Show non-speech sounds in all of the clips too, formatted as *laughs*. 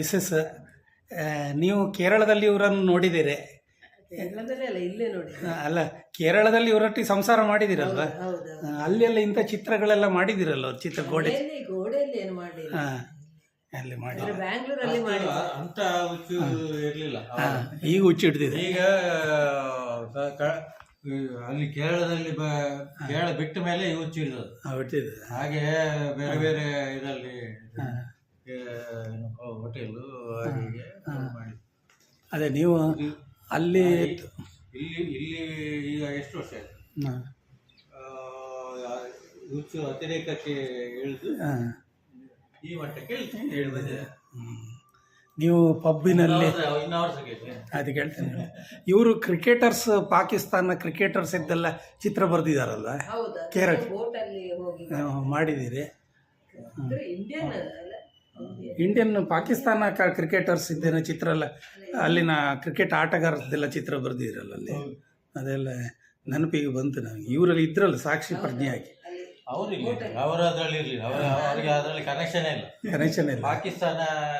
Missus ನೀವು ಕೇರಳದಲ್ಲಿ ಇವರನ್ನು ನೋಡಿದ್ದೀರಿ. ಕೇರಳದಲ್ಲೇ ಅಲ್ಲ ಇಲ್ಲೇ ನೋಡಿ. ಅಲ್ಲ ಕೇರಳದಲ್ಲಿ ಇವರೊಟ್ಟಿಗೆ ಸಂಸಾರ ಮಾಡಿದಿರಲ್ವ ಅಲ್ಲೆಲ್ಲ ಆ, ಅಲ್ಲಿ ಎಲ್ಲ ಇಂಥ ಚಿತ್ರಗಳೆಲ್ಲ ಮಾಡಿದಿರಲ್ಲ ಅವ್ರು ಚಿತ್ರ ಗೋಡೆ? ಗೋಡೆಯಲ್ಲಿ ಏನು ಮಾಡಿ ಹಾಂ ಅಲ್ಲಿ ಮಾಡಿ ಬ್ಯಾಂಗ್ಳೂರಲ್ಲಿ ಮಾಡಿ ಅಂತ ಹುಚ್ಚು ಇರಲಿಲ್ಲ. ಹಾಂ ಈಗ ಹುಚ್ಚಿಡ್ತಿದೆ ಈಗ ಅಲ್ಲಿ ಕೇರಳದಲ್ಲಿ ಬ- ಕೇರಳ ಬಿಟ್ಟ ಮೇಲೆ ಈಗ ಹುಚ್ಚು ಇರೋದು ಹುಟ್ಟಿದೆ ಹಾಗೆ ಬೇರೆ ಬೇರೆ ಇದರಲ್ಲಿ ಹೋಟೆಲ್ ಹಾಗೆ ಮಾಡಿ. ಅದೇ ನೀವು ಅಲ್ಲಿ ಇಲ್ಲಿ ಇಲ್ಲಿ ಈಗ ಎಷ್ಟು ವರ್ಷ ಆಯ್ತು? ಹಾಂ. ಹುಚ್ಚು ಅತಿರೇಕಕ್ಕೆ ಇಳಿದು ಹಾಂ. ಈ ಮಟ್ಟಕ್ಕೆ ಹೇಳಿದೆ ನೀವು ಪಬ್ಬಿನಲ್ಲಿ ಅದು ಕೇಳ್ತೇನೆ ಇವರು ಕ್ರಿಕೆಟರ್ಸ್ ಪಾಕಿಸ್ತಾನ ಕ್ರಿಕೆಟರ್ಸ್ ಇದ್ದೆಲ್ಲ ಚಿತ್ರ ಬರೆದಿದ್ದಾರಲ್ವ ಹೌದಾ ಕೇರಳ. ಬೋಟ್ ಅಲ್ಲಿ ಹೋಗಿ ಮಾಡಿದ್ದೀರಿ. ಅಂದ್ರೆ ಇಂಡಿಯನ್ ಪಾಕಿಸ್ತಾನ ಕ- ಕ್ರಿಕೆಟರ್ಸ್ ಇದ್ದೇನೆ ಚಿತ್ರ ಎಲ್ಲ ಅಲ್ಲಿನ ಕ್ರಿಕೆಟ್ ಆಟಗಾರರದ್ದೆಲ್ಲ ಚಿತ್ರ ಬರ್ದಿದ್ರಲ್ಲ ಅಲ್ಲಿ. ಅದೆಲ್ಲ ನೆನಪಿಗೆ ಬಂತು ನನಗೆ. ಇವರಲ್ಲಿ ಇದ್ರಲ್ಲ ಸಾಕ್ಷಿ ಪ್ರಜ್ಞೆಯಾಗಿ. ಅವ್ರಿಲ್ಲ ಅದರಲ್ಲಿ ಇರ್ಲಿಲ್ಲ. ಅವರ ಅವರಿಗೆ ಅದರಲ್ಲಿ ಕನೆಕ್ಷನ್ ಇಲ್ಲ. ಕನೆಕ್ಷನ್ ಇಲ್ಲ. ಪಾಕಿಸ್ತಾನ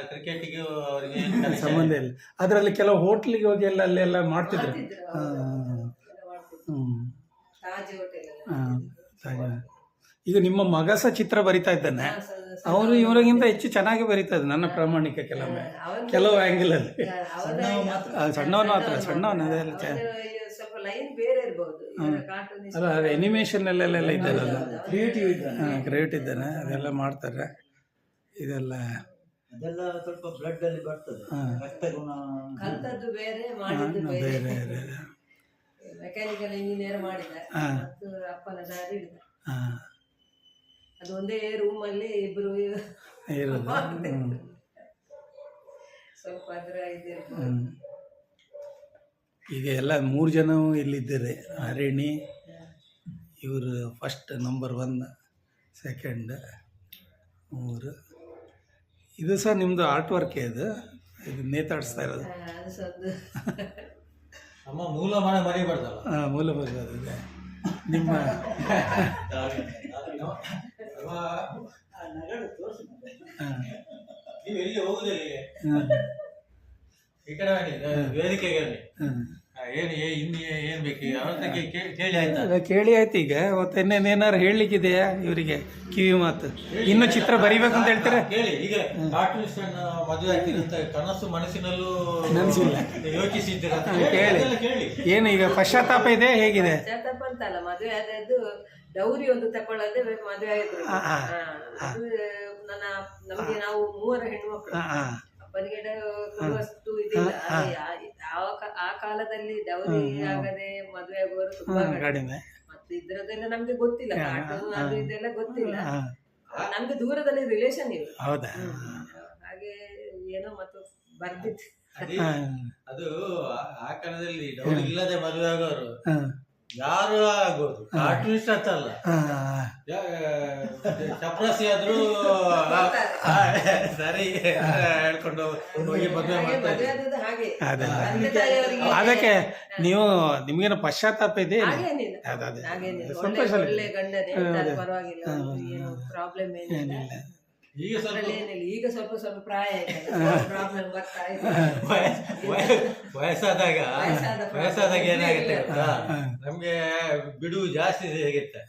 ಕ್ರಿಕೆಟಿಗೂ ಅವರಿಗೆ ಸಂಬಂಧ ಇಲ್ಲ. ಅದರಲ್ಲಿ ಕೆಲವು ಹೋಟ್ಲಿಗೆ ಹೋಗಿ ಎಲ್ಲ ಅಲ್ಲೆಲ್ಲ ಮಾಡ್ತಿದ್ರು. ಹಾ, ಎಲ್ಲ ಮಾಡ್ತಿದ್ರು. ಹ್ಮ್. ತಾಜ್ ಹೋಟೆಲ್ ಎಲ್ಲ ಹಾ, ಸರಿ. ಈಗ ನಿಮ್ಮ ಮಗ ಸಹ ಚಿತ್ರ ಬರಿತಾ ಇದ್ದಾನೆ. ಅವರು ಅವನು ಇವರಿಗಿಂತ ಹೆಚ್ಚು ಚೆನ್ನಾಗಿ ಬರೀತಾ ಇದ್ದಾನೆ ನನ್ನ ಪ್ರಾಮಾಣಿಕ ಕೆಲವೊಮ್ಮೆ ಕೆಲವು ಆ್ಯಂಗಲ್ ಅಲ್ಲಿ. ಸಣ್ಣವನು ಮಾತ್ರ ಸಣ್ಣವನು ಅದೇ ಅಲ್ಲ ಎನಿಮೇಷನ್ ಅಲ್ಲೆಲ್ಲ ಇದ್ದಾರಲ್ಲ. ಕ್ರಿಯೇಟಿವ್ ಇದ್ದಾನೆ. ಕ್ರಿಯೇಟ್ ಇದ್ದಾನೆ. ಅದೆಲ್ಲ ಮಾಡ್ತಾರೆ. ಇದೆಲ್ಲ. ಅದೆಲ್ಲ ಸ್ವಲ್ಪ ಬ್ಲಡ್ ಅಲ್ಲಿ ಬರ್ತದೆ. ಹಾ. ರಕ್ತ ಗುಣ. ಕಲ್ತದ್ದು ಬೇರೆ ಮಾಡಿದ್ದು ಬೇರೆ. ಬೇರೆ ಬೇರೆ. ಮೆಕ್ಯಾನಿಕಲ್ ಇಂಜಿನಿಯರ್ ಮಾಡಿದ. ಅಪ್ಪನ ದಾರಿ ಹಿಡಿದ ಅದು ಒಂದೇ ರೂಮ್ ಅಲ್ಲಿ ಇಬ್ರು ಇರೋದು. ಸ್ವಲ್ಪ ಅದರ ಇದಿರ್ಬೋದು ಹ್ಮ್. ಈಗ ಎಲ್ಲ ಮೂರು ಜನ ಇಲ್ಲಿದ್ದಾರೆ. ಹರಿಣಿ ಇವರು ಫಸ್ಟ್ ನಂಬರ್ ಒನ್ ಸೆಕೆಂಡ್ ಮೂರು. ಇದು ಸಹ ನಿಮ್ಮದು ಆರ್ಟ್ ವರ್ಕೇ ಇದು ಇದು ನೇತಾಡಿಸ್ತಾ ಇರೋದು. ನಮ್ಮ ಮೂಲ ಮನೆ ಮರಿಬಾರ್ದಲ್ಲ. ಹಾಂ ಮೂಲಭೂತ ಇದೆ ನಿಮ್ಮ *laughs* ಹಾಂ ನೀವು ಎಲ್ಲಿ ಹೋಗುದಿಲ್ಲ ಈಗ? ಹಾಂ ಈ ಕಡೆ ಬನ್ನಿ ವೇದಿಕೆಗೆ ಬನ್ನಿ ಹಾಂ ಆ, ಏನು ಏ- ಇನ್ನು ಏನು ಬೇಕು ಕೇಳಿ ಆಯ್ತಾ ಕೇಳಿ ಆಯ್ತು ಈಗ. ಮತ್ತೆ ಇನ್ನೇನಾರು ಹೇಳಲಿಕ್ಕಿದೆಯಾ ಇವರಿಗೆ? ಕಿವಿ ಮಾತು. ಇನ್ನು ಚಿತ್ರ ಬರಿಬೇಕು ಅಂತ ಹೇಳ್ತಾರೆ? ಕೇಳಿ. ಈಗ ಮದುವೆ ಆಗ್ತಿರುತ್ತೆ ಕನಸು ಮನಸ್ಸಿನಲ್ಲೂ ಯೋಚಿಸಿದ್ದೀರಾ. ಕೇಳಿ. ಏನು ಈಗ ಪಶ್ಚಾತ್ತಾಪ ಇದೆ? ಹೇಗಿದೆ? ಪಶ್ಚಾತ್ತಾಪ ಅಂತಲ್ಲ ಮದುವೆ ಆದದ್ದು ಡೌರಿ ಒಂದು ತಕೊಳ್ಳದೆ ಮದುವೆ ಆಯ್ತು ಅದು ನನ್ನ ನಮಗೆ ನಾವು ಮೂವರ ಹೆಣ್ಮಕ್ಳು ಅಪ್ಪನಿಗೆ ಕೊಡುವಷ್ಟು ಇದಿಲ್ಲ. ಆ- ಆ. ಕಾಲದಲ್ಲಿ ಡೌರಿ ಆಗದೆ ಮದುವೆ ಆಗುವವರು ತುಂಬಾ ಕಡಿಮೆ. ಮತ್ತೆ ಇದ್ರದೆಲ್ಲ ನಮ್ಗೆ ಗೊತ್ತಿಲ್ಲ. ಅದು ಇದೆಲ್ಲ ಗೊತ್ತಿಲ್ಲ. ನಮ್ಗೆ ದೂರದಲ್ಲಿ ರಿಲೇಷನ್ ಇಲ್ಲ. ಹೌದಾ? ಹಾಗೆ ಏನೋ ಮತ್ತು ಬರ್ದಿತ್ತು. ಅದು ಆ- ಕಾಲದಲ್ಲಿ ಡೌರಿ ಇಲ್ಲದೆ ಮದುವೆ ಆಗೋರು ಯಾರು ಆಗ್ಬೋದು? ಕಾರ್ಟೂನಿಸ್ಟ್ ಅಂತಲ್ಲ. ಅಲ್ಲ ಯಾ- ಚಪ್ರಾಸಿ ಆದ್ರೂ *laughs* ಸರಿ ಹೇಳ್ಕೊಂಡು ಹೋಗಿ ಮದುವೆ ಹಾಗೆ ಮಾಡ್ತಾ ಮದುವೆ ಇದ್ರು. ಆದದ್ದು ಹಾಗೆ. ಅದೇ ತಂದೆ ತಾಯಿಯವರಿಗೆ ಅದಕ್ಕೆ ನೀವು ನಿಮ್ಗೇನು ಪಶ್ಚಾತ್ತಾಪ ಇದೆ ಅದೇ ಸಂತೋಷ ಪರವಾಗಿಲ್ಲ. ಏನು ಪ್ರಾಬ್ಲಮ್ ಏನಿಲ್ಲ. ಈಗ ಸ್ವಲ್ಪ ಏನಿಲ್ಲ ಈಗ ಸ್ವಲ್ಪ ಸ್ವಲ್ಪ ಪ್ರಾಯ ಪ್ರಾಬ್ಲಮ್ *laughs* ಬರ್ತಾ ಇದೆ. ವಯಸ್ಸಾದಾಗ ವಯಸ್ಸಾದಾಗ ಏನಾಗುತ್ತೆ. ಗೊತ್ತಾ. ನಮ್ಗೆ ಬಿಡುವು ಜಾಸ್ತಿ ಸಿಗುತ್ತೆ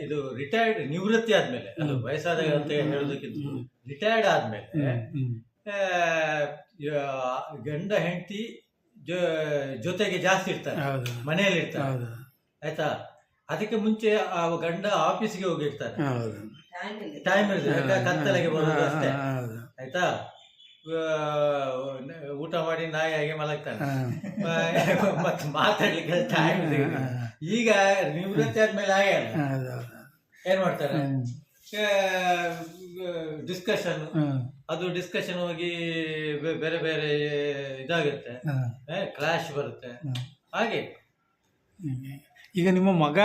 ಇದು ರಿಟೈರ್ಡ್ ನಿವೃತ್ತಿ ಆದ್ಮೇಲೆ ಅದು ವಯಸ್ಸಾದಾಗ ಅಂತ ಹೇಳೋದಕ್ಕಿಂತ ರಿಟೈರ್ಡ್ ಆದ್ಮೇಲೆ ಗಂಡ ಹೆಂಡತಿ ಜೊತೆಗೆ ಜಾಸ್ತಿ ಇರ್ತಾರೆ. ಹೌದು. ಮನೆಯಲ್ಲಿ ಇರ್ತಾರೆ ಹೌದು. ಆಯ್ತಾ? ಅದಕ್ಕೆ ಮುಂಚೆ ಆ ಗಂಡ ಆಫೀಸ್ಗೆ ಹೋಗಿರ್ತಾರೆ ಹೌದು. ಟೈಮ್ ಇರ್ತದೆ ಕತ್ತಲೆಗೆ ಬರೋದು ಅಷ್ಟೇ. ಹೌದು. ಆಯ್ತಾ? ಊಟ ಮಾಡಿ ನಾಯಿಯಾಗಿ ಮಲಗ್ತಾನೆ. ಹಾಂ. ಮತ್ತೆ ಮಾತಾಡ್ಲಿಕ್ಕೆ ಟೈಮ್ ಈಗ ನಿವೃತ್ತಿ ಆದ್ಮೇಲೆ ಹಾಗೆ ಏನ್ ಮಾಡ್ತಾರೆ. ಡಿಸ್ಕಷನ್ ಅದು ಡಿಸ್ಕಷನ್ ಹೋಗಿ ಬೇರೆ ಬೇರೆ ಇದಾಗುತ್ತೆ. ಕ್ಲಾಶ್ ಬರುತ್ತೆ. ಹಾಗೆ. ಈಗ ನಿಮ್ಮ ಮಗ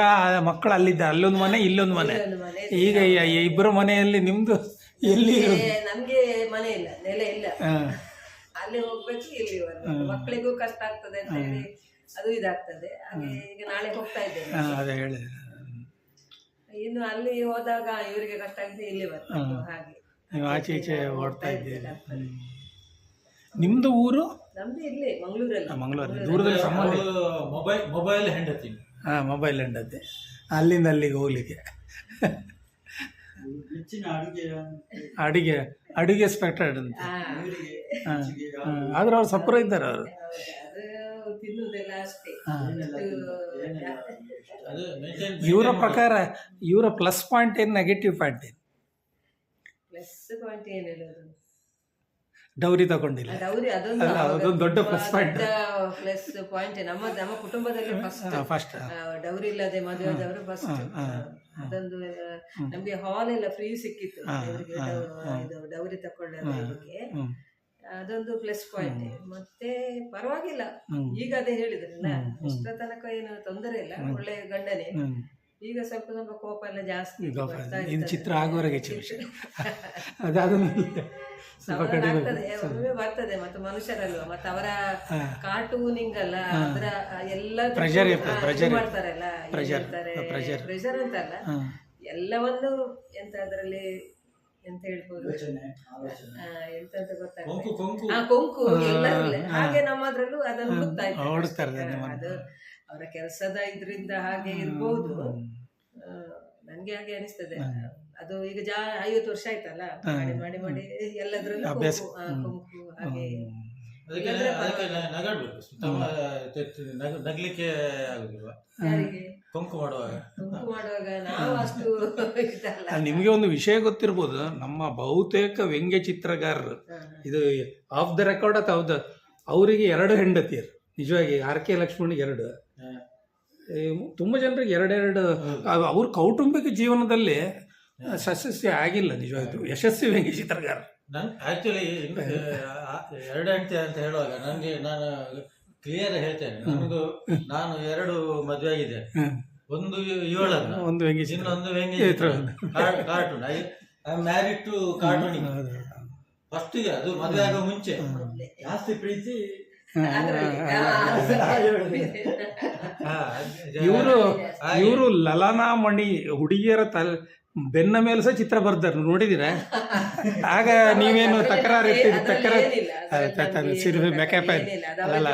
ಮಕ್ಕಳು ಅಲ್ಲಿದ್ದ ಅಲ್ಲೊಂದು ಮನೆ ಇಲ್ಲೊಂದು ಮನೆ. ಮನೆ. ಈಗ ಇಬ್ಬರು ಮನೆಯಲ್ಲಿ ನಿಮ್ದು ಎಲ್ಲಿ? ನಮ್ಗೆ ಮನೆ ಇಲ್ಲ ನೆಲೆ ಇಲ್ಲ. ಹಾ. ಅಲ್ಲಿ ಹೋಗ್ಬೇಕು ಇಲ್ಲಿ ಬರ್ಬೇಕು ಮಕ್ಕಳಿಗೂ ಕಷ್ಟ ಆಗ್ತದೆ ಅಂತ ಹೇಳಿ ಅದು ಇದಾಗ್ತದೆ. ಹಾಗೆ ಈಗ ನಾಳೆ ಹೋಗ್ತಾ ಇದ್ದೇನೆ. ಹಾ, ಅದೇ ಹೇಳಿ. ಇನ್ನು ಅಲ್ಲಿ ಹೋದಾಗ ಇವರಿಗೆ ಕಷ್ಟ ಆಗಿದೆ ಇಲ್ಲಿ ಬರ್ತದೆ ಹಾಗೆ. ನೀವು ಆಚೆ ಈಚೆ ಓಡ್ತಾ ಇದ್ದೀರಿ. ನಿಮ್ದು ಊರು? ನಮ್ದು ಇಲ್ಲಿ ಮಂಗಳೂರಲ್ಲಿ. ಮಂಗಳೂರಲ್ಲಿ. ಮಂಗಳೂರು ದೂರದಲ್ಲಿ ಸಂಬಂಧ ಮೊಬೈಲ್ ಮೊಬೈಲ್ ಹೆಂಡತಿ. ಹಾಂ ಮೊಬೈಲ್ ಎಂಡದ್ದೆ ಅಲ್ಲಿಂದ ಅಲ್ಲಿಗೆ ಹೋಗ್ಲಿಕ್ಕೆ ಅಡುಗೆ ಅಡುಗೆ ಸ್ಪೆಕ್ಟೆಡ್ ಅಂತ ಹಾ. ಆದ್ರೆ ಅವ್ರು ಸಪುರ ಇದ್ದಾರೆ ಅವರು. ಇವರ ಪ್ರಕಾರ ಇವರ ಪ್ಲಸ್ ಪಾಯಿಂಟ್ ಏನು ನೆಗೆಟಿವ್ ಪಾಯಿಂಟ್ ಏನು ಪ್ಲಸ್ ಪಾಯಿಂಟ್ ಏನು ಹೇಳೋದು ಡೌರಿ ತಗೊಂಡಿಲ್ಲ. ಡೌರಿ ಅದೊಂದು ಅಲ್ಲ, ಅದೊಂದು ದೊಡ್ಡ plus point. ಪ್ಲಸ್ ಪಾಯಿಂಟ್ ನಮ್ಮ ನಮ್ಮ ಕುಟುಂಬದಲ್ಲಿ ಫಸ್ಟ್ ಫಸ್ಟ್ ಡೌರಿ ಇಲ್ಲದೆ ಮದುವೆ ಆದವರು ಫಸ್ಟ್ ಅದೊಂದು ನಮ್ಗೆ ಹಾಲ್ ಎಲ್ಲ ಫ್ರೀ ಸಿಕ್ಕಿತ್ತು. ಹಾ, ದೇವ್ರಿಗೆ ಹಾ, ಡೌ- ಹಾ. ಇದು ಡೌರಿ ಹ್ಞೂ ಅದೊಂದು ಪ್ಲಸ್ ಪಾಯಿಂಟ್ ಮತ್ತೆ ಪರವಾಗಿಲ್ಲ. ಹ್ಮ್. ಈಗ ಅದೇ ಹೇಳಿದ್ರಲ್ಲ ಹ್ಮ್, ತನಕ ಏನು ತೊಂದರೆ ಇಲ್ಲ ಒಳ್ಳೆ ಗಂಡನೇ. ಈಗ ಸ್ವಲ್ಪ ಸ್ವಲ್ಪ ಕೋಪ ಎಲ್ಲ ಜಾಸ್ತಿ ಇನ್ನು ಬರ್ತಾ ಇದು ಇರ್ತದೆ. ಚಿತ್ರ ಆಗುವವರೆಗೆ ಚಿತ್ರ ಅದಾದ ಮೇಲೆ ಸ್ವಲ್ಪ ಕಡಿಮೆ ಆಗ್ತದೆ ಬರ್ತದೆ ಮತ್ತೆ ಮನುಷ್ಯರಲ್ವಾ? ಮತ್ತೆ ಅವರ ಹಾ. ಕಾರ್ಟೂನಿಂಗ್ ಅಲ್ಲ ಅದರ ಎಲ್ಲ Pressure ಇರ್ತದೆ, pressure. ಮಾಡ್ತಾರಲ್ಲ Pressure, pressure. ಪ್ರೆಷರ್ ಅಂತಲ್ಲ ಹಾಂ. ಎಲ್ಲವನ್ನು ಎಂತ ಅದರಲ್ಲಿ ಎಂತ ಹೇಳ್ಬೋದು? ಆ, ಎಂತ ಅಂತ ಕೊಂಕು ಕೊಂಕು. ಎಲ್ಲರಲ್ಲೇ ಹಾಗೆ ನಮ್ಮದ್ರಲ್ಲೂ ಅದನ್ನು ಹುಡುಕ್ತಾ ಇದ್ದಾರೆ. ಅದು ಅವರ ಕೆಲಸದ ಇದರಿಂದ ಹಾಗೆ ಇರ್ಬೋದು. ನನಗೆ ಹಾಗೆ ಅನಿಸ್ತದೆ. ಅದು ಈಗ ಜಾ ಐವತ್ತು ವರ್ಷ ಆಯ್ತಲ್ಲ? ಮಾಡಿ ಮಾಡಿ ಮಾಡಿ ಎಲ್ಲದ್ರಲ್ಲೂ ಅಭ್ಯಾಸ. ಕೊಂಕು, ಕೊಂಕು ಹಾಗೆ. ನಗ್ಲಿಕ್ಕೆ ಮಾಡುವಾಗ. ಮಾಡುವಾಗ ನಾವು ಅಷ್ಟು ನಿಮಗೆ ಒಂದು ವಿಷಯ ಗೊತ್ತಿರ್ಬೋದು. ನಮ್ಮ ಬಹುತೇಕ ವ್ಯಂಗ್ಯ ಚಿತ್ರಗಾರರು. ಇದು ಆಫ್ ದ ರೆಕಾರ್ಡ್ ಅಥವಾ ಹೌದು ಅವರಿಗೆ ಎರಡು ಹೆಂಡತಿಯರು. ನಿಜವಾಗಿ ಆರ್ ಕೆ ಲಕ್ಷ್ಮಣ್ಗೆ ಎರಡು. ತುಂಬ ಜನರಿಗೆ ಎರಡೆರಡು ಅವ್ರ ಕೌಟುಂಬಿಕ ಜೀವನದಲ್ಲಿ ಸಸ್ಯಸ್ಯ ಆಗಿಲ್ಲ ನಿಜವಾಗ್ಲೂ ಯಶಸ್ವಿ ವ್ಯಂಗ್ಯ ಚಿತ್ರಗಾರ? ನಾನು ಆ್ಯಕ್ಚುಲಿ ಎರಡು ಹೆಂಡತಿ ಅಂತ ಹೇಳುವಾಗ ನನಗೆ ನಾನು ಕ್ಲಿಯರ್ ಹೇಳ್ತೇನೆ. ನನಗೂ ನಾನು ಎರಡು ಮದುವೆ ಆಗಿದೆ. ಒಂದು ಏಳನ್ನು ಒಂದು ವ್ಯಂಗ್ಯ ಚಿತ್ರ. ಇನ್ನೊಂದು ವ್ಯಂಗ್ಯ cartoon I married to cartooning ಫಸ್ಟಿಗೆ ಅದು ಮದುವೆ ಆಗೋ ಮುಂಚೆ. ಜಾಸ್ತಿ ಪ್ರೀತಿ ಇವರು. ಇವರು ಲಲನಾಮಣಿ ಹುಡುಗಿಯರ ತಲೆ ಬೆನ್ನ ಮೇಲೆ ಸಹ ಚಿತ್ರ ಬರ್ದಾರ ನೋಡಿದಿರ ಆಗ ನೀವೇನು ತಕರಾರು ಇರ್ತೀರಿ ತಕರಾರು ಸಿನಿಮಾ ಏನು ಮೇಕಪ್ ಅಲ್ಲ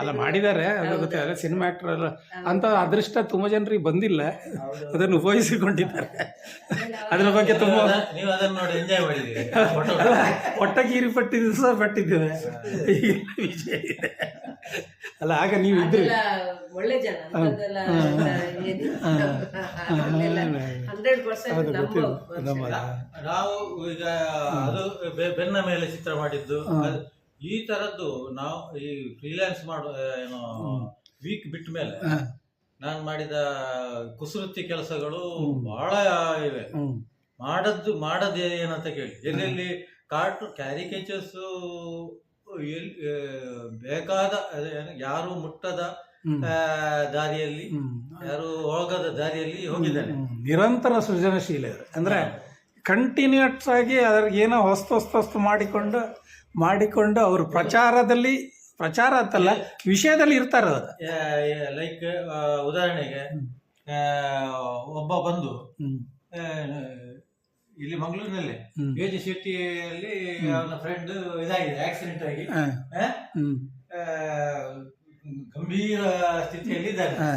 ಅಲ್ಲ, ಮಾಡಿದ್ದಾರೆ. ಗೊತ್ತಿಲ್ಲ. ಸಿನಿಮಾ ಆಕ್ಟರ್ ಅಲ್ಲ. ಅಂತ ಅದೃಷ್ಟ ತುಂಬ ಜನರಿಗೆ ಬಂದಿಲ್ಲ. ಅದನ್ನು ಉಪಯೋಗಿಸಿಕೊಂಡಿದ್ದಾರೆ. ಅದ್ರ ಬಗ್ಗೆ ತುಂಬಾ ಒಟ್ಟಗೀರಿ ಪಟ್ಟಿದ್ದು ಸಹ ಪಟ್ಟಿದ್ದೇವೆ. ಅಲ್ಲ ಆಗ ನೀವು ಇದ್ರಿ ಒಳ್ಳೆ ಜನ. ಅಂಥದ್ದೆಲ್ಲ ಏನಿಲ್ಲ. 100% ಹೌದು ನಮ್ಮ ಗೊತ್ತಿಲ್ಲ. ಮನುಷ್ಯ. ನಮ್ಮ ನಾವು ಈಗ ಅದು ಬೆ- ಬೆನ್ನ ಮೇಲೆ ಚಿತ್ರ ಮಾಡಿದ್ದು. ಅದು- ಈ ತರದ್ದು ನಾವು ಈ ಫ್ರೀಲ್ಯಾನ್ಸ್ ಮಾಡೋ ಏನು ವೀಕ್ ಬಿಟ್ಟ ಮೇಲೆ. ನಾನು ಮಾಡಿದ ಕುಸೃತಿ ಕೆಲಸಗಳು ಬಹಳ ಇವೆ. ಮಾಡದ್ದು ಮಾಡದೇ ಏನಂತ ಕೇಳಿ. ಎಲ್ಲೆಲ್ಲಿ ಕಾರ್ಟು ಕ್ಯಾರಿಕೇಚರ್ಸ್ ಎಲ್ಲಿ ಬೇಕಾದ ಯಾರು ಮುಟ್ಟದ ಆ, ದಾರಿಯಲ್ಲಿ ಯಾರು ಹೋಗದ ದಾರಿಯಲ್ಲಿ ಹೋಗಿದ್ದಾನೆ. ನಿರಂತರ ಸೃಜನಶೀಲ ಅಂದರೆ ಕಂಟಿನ್ಯೂಸ್ ಆಗಿ ಅದ್ರಿಗೆ ಏನೋ ಹೊಸ್ತು ಹೊಸ್ತು ಹೊಸ್ತು ಮಾಡಿಕೊಂಡು ಮಾಡಿಕೊಂಡು ಅವರು ಪ್ರಚಾರದಲ್ಲಿ ಪ್ರಚಾರ ಅಂತಲ್ಲ ವಿಷಯದಲ್ಲಿ ಇರ್ತಾರೆ ಅದು ಲೈಕ್ ಉದಾಹರಣೆಗೆ ಒಬ್ಬ ಬಂದು ಇಲ್ಲಿ ಮಂಗಳೂರಿನಲ್ಲಿ. ಯು ಜಿ ಸಿಟಿಯಲ್ಲಿ ಅವನ ಫ್ರೆಂಡ್ ಇದಾಗಿದೆ ಆಕ್ಸಿಡೆಂಟ್ ಆಗಿ. ಗಂಭೀರ ಸ್ಥಿತಿಯಲ್ಲಿ ಇದ್ದಾನೆ ಹ.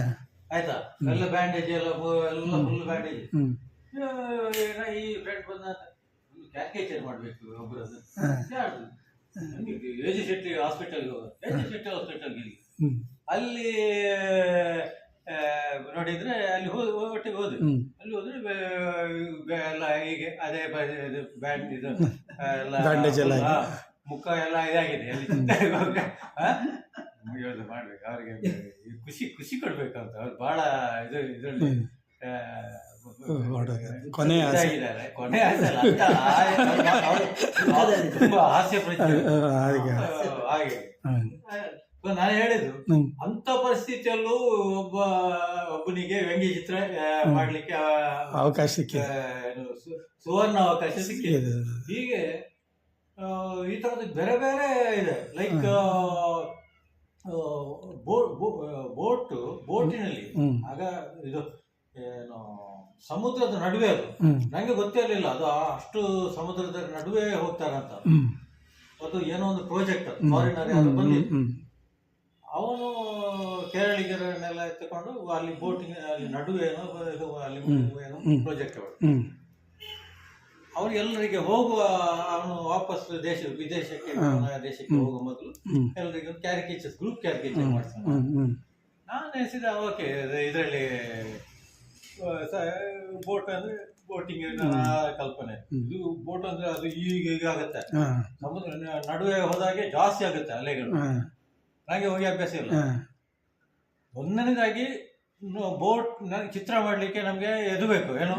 ಆಯ್ತಾ? ಎಲ್ಲ ಬ್ಯಾಂಡೇಜ್ ಎಲ್ಲ ಎಲ್ಲ ಫುಲ್ ಬ್ಯಾಂಡೇಜ್. ಈ ಫ್ರೆಂಡ್ ಬಂದ ಕ್ಯಾಲ್ಕೇಚರ್ ಮಾಡ್ಬೇಕು ಒಬ್ಬರದ್ದು. ಯಾರ್ದು? ಯು ಜಿ ಶೆಟ್ಟಿ ಹಾಸ್ಪಿಟಲ್ಗೆ ಹೋಗ ಯು ಶೆಟ್ಟಿ ಹಾಸ್ಪಿಟಲ್ಗೆ ಇಲ್ಲಿ ಅಲ್ಲಿ ನೋಡಿದ್ರೆ ಅಲ್ಲಿ ಹೋದ ಒಟ್ಟಿಗೆ ಹೋದ್ವಿ ಅಲ್ಲಿ ಹೋದ್ರೆ ಎಲ್ಲ ಹೀಗೆ ಅದೇ ಬ್ಯಾಂಡ್ ಇದು ಎಲ್ಲ ಮುಖ ಎಲ್ಲ ಇದಾಗಿದೆ. ಅಲ್ಲಿ ಮುಗಿಯೋದು ಮಾಡ್ಬೇಕು. ಅವ್ರಿಗೆ ಈ ಖುಷಿ ಖುಷಿ ಕೊಡ್ಬೇಕಂತ. ಅವ್ರು ಬಹಳ ಇದು ಇದರಲ್ಲಿ. ಕೊನೆ ಆಸೆ. ಕೊನೆ ಆಸೆ ಅಲ್ಲ, *laughs* ತುಂಬಾ ಹಾಸ್ಯ. ಹಾಗೆ. ನಾನು ಹೇಳಿದ್ದು. ಅಂತ ಪರಿಸ್ಥಿತಿಯಲ್ಲೂ ಒಬ್ಬ ಒಬ್ಬನಿಗೆ ವ್ಯಂಗ್ಯ ಚಿತ್ರ ಮಾಡ್ಲಿಕ್ಕೆ ಅವಕಾಶ ಸುವರ್ಣ ಅವಕಾಶ ಸಿಕ್ಕಿದೆ. ಹೀಗೆ ಈ ತರದ ಬೇರೆ ಬೇರೆ ಇದೆ. ಲೈಕ್ ಬೋಟ್ ಬೋಟಿನಲ್ಲಿ. ಆಗ ಇದು ಏನು ಸಮುದ್ರದ ನಡುವೆ ಅದು. ನನಗೆ ನಂಗೆ ಗೊತ್ತೇ ಇರಲಿಲ್ಲ ಅದು ಅಷ್ಟು ಸಮುದ್ರದ ನಡುವೆ ಹೋಗ್ತಾರಂತ ಅಂತ. ಅದು ಏನೋ ಒಂದು ಪ್ರಾಜೆಕ್ಟ್. ಫಾರಿನರ್ ಯಾರು ಬಂದಿ ಅವನು ಕೇರಳಿಗರನ್ನೆಲ್ಲ ಎತ್ತಿಕೊಂಡು ಅಲ್ಲಿ ಬೋಟಿಂಗ್ ಅಲ್ಲಿ ನಡುವೆ ಏನೋ ಅಲ್ಲಿ ಏನೋ. ಪ್ರಾಜೆಕ್ಟ್ ಅವರು ಅವ್ರು ಎಲ್ಲರಿಗೆ ಹೋಗುವ ಅವನು ವಾಪಸ್ ದೇಶ ವಿದೇಶಕ್ಕೆ ದೇಶಕ್ಕೆ. ಹೋಗುವ ಮೊದಲು ಎಲ್ಲರಿಗೂ ಕ್ಯಾರಿಕೇಚರ್ಸ್ ಗ್ರೂಪ್ ಕ್ಯಾರಿಕೇಚರ್ ಮಾಡ್ತಾನೆ ನಾನು ಎನಿಸಿದ ಓಕೆ ಇದರಲ್ಲಿ ಬೋಟ್ ಅಂದ್ರೆ ಬೋಟಿಂಗ್ ಕಲ್ಪನೆ. ಇದು ಬೋಟ್ ಅಂದ್ರೆ ಅದು ಈಗ ಈಗ ಆಗುತ್ತೆ. ಸಮುದ್ರ ನಡುವೆ ಹೋದಾಗೆ ಜಾಸ್ತಿ ಆಗುತ್ತೆ ಅಲೆಗಳು. ಹಾಗೆ ನನಗೆ ಹೋಗಿ ಅಭ್ಯಾಸ ಇಲ್ಲ. ಹಾ. ಒಂದನೇದಾಗಿ ಬೋಟ್ ಚಿತ್ರ ಮಾಡ್ಲಿಕ್ಕೆ ನಮ್ಗೆ ಎದು ಬೇಕು ಏನು.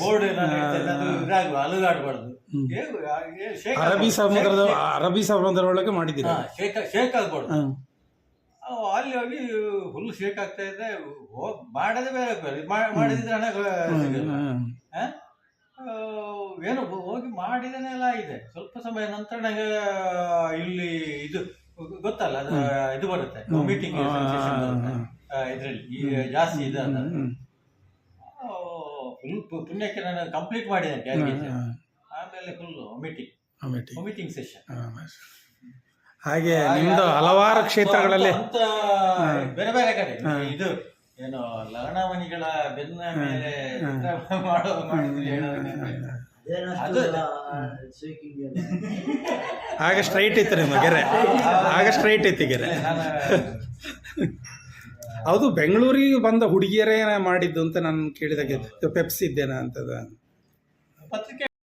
ಬೋರ್ಡ್ ಇದಾಗುವ ಅಲುಗಾಡ್ಬಾರ್ದು shake ಅರಬ್ಬಿ. ಸಮುದ್ರದ ಅರಬ್ಬಿ ಸಮುದ್ರ ಒಳಗೆ ಮಾಡಿದ್ದೀರಾ? ಹಾ, ಶೇಕ್ ಆಗ್ಬಾರ್ದು ಅಲ್ಲಿ ಹೋಗಿ ಹುಲ್ಲು ಶೇಕ್ ಆಗ್ತಾ ಇದೆ ಮಾಡದೆ ಬೇರೆ ಮಾಡಿದ್ರೆ ಹಣ ಏನು ಹೋಗಿ ಮಾಡಿದನೆಲ್ಲ ಇದೆ ಸ್ವಲ್ಪ ಸಮಯ ನಂತರ ನಂಗೆ ಇಲ್ಲಿ ಇದು ಗೊತ್ತಲ್ಲ ಅದು ಇದು ಬರುತ್ತೆ. ಮೀಟಿಂಗ್ ಹಾ. ಇದರಲ್ಲಿ ಜಾಸ್ತಿ ಇದೆ ಅಂತ ಫುಲ್ ಪುಣ್ಯಕ್ಕೆ ನಾನು ಕಂಪ್ಲೀಟ್ ಮಾಡಿದೆ ಆಮೇಲೆ ಫುಲ್ ಮೀಟಿಂಗ್ ಆಮೇಲೆ ಮೀಟಿಂಗ್ ಸೆಷನ್ ಹಾಗೆ ನಿಮ್ದು ಹಲವಾರು ಕ್ಷೇತ್ರಗಳಲ್ಲಿ ಅಂತ ಬೇರೆ ಬೇರೆ ಕಡೆ. ಇದು ಏನು ಲವಣಮಣಿಗಳ ಬೆನ್ನ ಮೇಲೆ ಮಾಡೋದು ಮಾಡೋ ಮಾಡಿದ್ರೆ ಆಗ ಸ್ಟ್ರೈಟ್ ಇತ್ತು ನಿಮ್ಮ ಗೆರೆ. ಆಗ ಸ್ಟ್ರೈಟ್ ಇತ್ತು ಗೆರೆ. ಹೌದು ಬೆಂಗಳೂರಿಗೆ ಬಂದ ಹುಡುಗಿಯರೇ ಮಾಡಿದ್ದು ಅಂತ ನಾನು ಕೇಳಿದಾಗ. ಪೆಪ್ಸ್ ಇದ್ದೇನಾ ಅಂತದ? ಪತ್ರಿಕೆ